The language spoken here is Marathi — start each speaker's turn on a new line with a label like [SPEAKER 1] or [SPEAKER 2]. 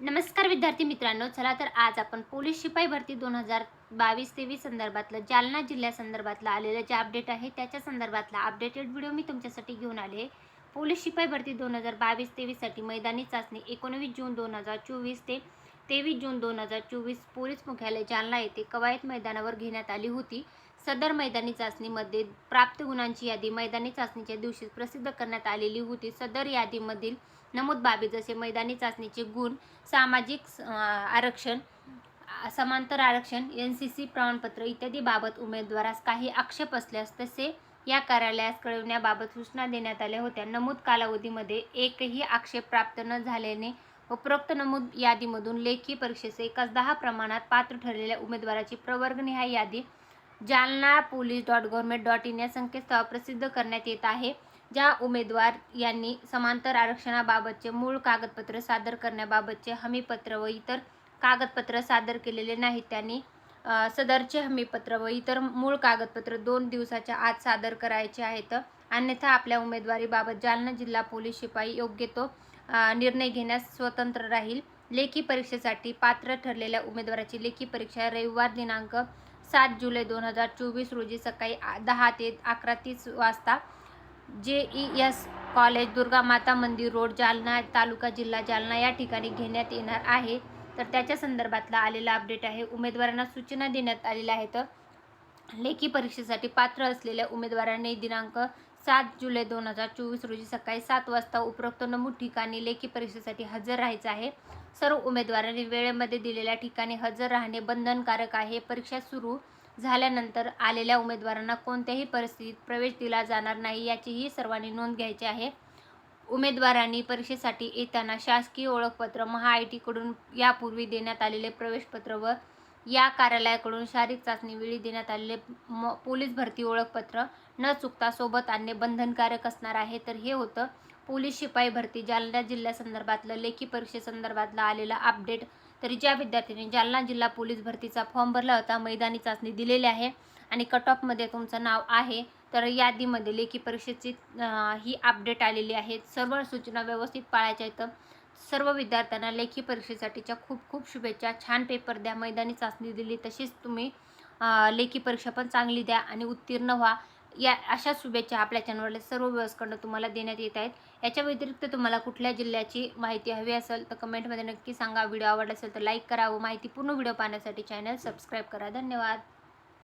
[SPEAKER 1] नमस्कार विद्यार्थी मित्रांनो चला तर आज आपण पोलीस शिपाई भरती दोन हजार बावीस तेवीस संदर्भातलं जालना जिल्ह्यासंदर्भातलं आलेलं जे अपडेट आहे त्याच्या संदर्भातला अपडेटेड व्हिडिओ मी तुमच्यासाठी घेऊन आले पोलीस शिपाई भरती दोन हजार बावीस तेवीससाठी मैदानी चाचणी एकोणवीस जून दोन हजार चोवीस ते तेवीस जून दोन हजार चोवीस पोलीस मुख्यालय जालना येथे कवायत मैदानावर घेण्यात आली होती. सदर मैदानी चाचणीमध्ये प्राप्त गुणांची यादी मैदानी चाचणीच्या दिवशी प्रसिद्ध करण्यात आलेली होती. सदर यादीमधील नमूद बाबी जसे मैदानी चाचणीचे गुण सामाजिक स- आरक्षण समांतर आरक्षण एन सी सी प्रमाणपत्र इत्यादी बाबत उमेदवारास काही आक्षेप असल्यास तसे या कार्यालयास कळविण्याबाबत सूचना देण्यात आल्या होत्या. नमूद कालावधीमध्ये एकही आक्षेप प्राप्त न झाल्याने उपरोक्त नमूद यादीमधून लेखी परीक्षेचे एकाच दहा प्रमाणात पात्र ठरलेल्या उमेदवाराची प्रवर्गनिहाय यादी Jalna police dot government dot in या संकेतस्थळावर प्रसिद्ध करण्यात येत आहे ज्या उमेदवार यांनी समांतर आरक्षणाबाबतचे मूळ कागदपत्र सादर करण्याबाबतचे हमीपत्र व इतर कागदपत्र सादर केलेले नाहीत. त्यांनी सदरचे हमीपत्र व इतर मूळ कागदपत्र दोन दिवसाच्या आत सादर करायचे आहेत. अन्यथा आपल्या उमेदवारीबाबत जालना जिल्हा पोलीस शिपाई योग्य तो निर्णय घेण्यास स्वतंत्र राहील. लेखी परीक्षेसाठी पात्र ठरलेल्या उमेदवाराची लेखी परीक्षा रविवार दिनांक सात जुलै दोन हजार चोवीस रोजी सकाळी दहा ते अकरा तीस वाजता जे ई एस कॉलेज दुर्गा माता मंदिर रोड जालना तालुका जिल्हा जालना या ठिकाणी घेण्यात येणार आहे. तर त्याच्या संदर्भातला आलेला अपडेट आहे. उमेदवारांना सूचना देण्यात आलेल्या आहेत. लेखी परीक्षेसाठी पात्र असलेल्या उमेदवारांनी दिनांक सात जुलै दोन हजार चोवीस रोजी सकाळी सात वाजता उपरोक्त नमूद ठिकाणी लेखी परीक्षेसाठी हजर राहायचं आहे. सर्व उमेदवारांनी वेळेमध्ये दिलेल्या ठिकाणी हजर राहणे बंधनकारक आहे. परीक्षा सुरू झाल्यानंतर आलेल्या उमेदवारांना कोणत्याही परिस्थितीत प्रवेश दिला जाणार नाही याचीही सर्वांनी नोंद घ्यायची आहे. उमेदवारांनी परीक्षेसाठी येताना शासकीय ओळखपत्र महा आय टीकडून यापूर्वी देण्यात आलेले प्रवेशपत्र व या कार्यालयाकडून शारीरिक चाचणी वेळी देण्यात आलेले म पोलीस भरती ओळखपत्र न चुकता सोबत आणणे बंधनकारक असणार आहे. तर हे होतं पोलीस शिपाई भरती जालना जिल्ह्यासंदर्भातलं लेखी परीक्षेसंदर्भातला आलेला अपडेट तरी ज्या विद्यार्थ्यांनी जालना जिल्हा पोलीस भरतीचा फॉर्म भरला होता मैदानी चाचणी दिलेली आहे आणि कट ऑफमध्ये तुमचं नाव आहे तर यादीमध्ये लेखी परीक्षेची ही अपडेट आलेली आहे. सर्व सूचना व्यवस्थित पाळायच्या आहेत सर्व विद्यार्थ्यांना लेखी परीक्षेसाठीच्या खूप खूप शुभेच्छा. छान पेपर द्या मैदानी चाचणी दिली तशीच तुम्ही लेखी परीक्षा पण चांगली द्या आणि उत्तीर्ण व्हा. या अशा शुभेच्छा आपल्या चॅनलवरल्या सर्व व्यवस्थकडनं तुम्हाला देण्यात येत आहेत. याच्या व्यतिरिक्त तुम्हाला कुठल्या जिल्ह्याची माहिती हवी असेल तर कमेंटमध्ये नक्की सांगा. व्हिडिओ आवडला असेल तर लाईक करा व माहिती पूर्ण व्हिडिओ पाहण्यासाठी चॅनल सबस्क्राईब करा. धन्यवाद.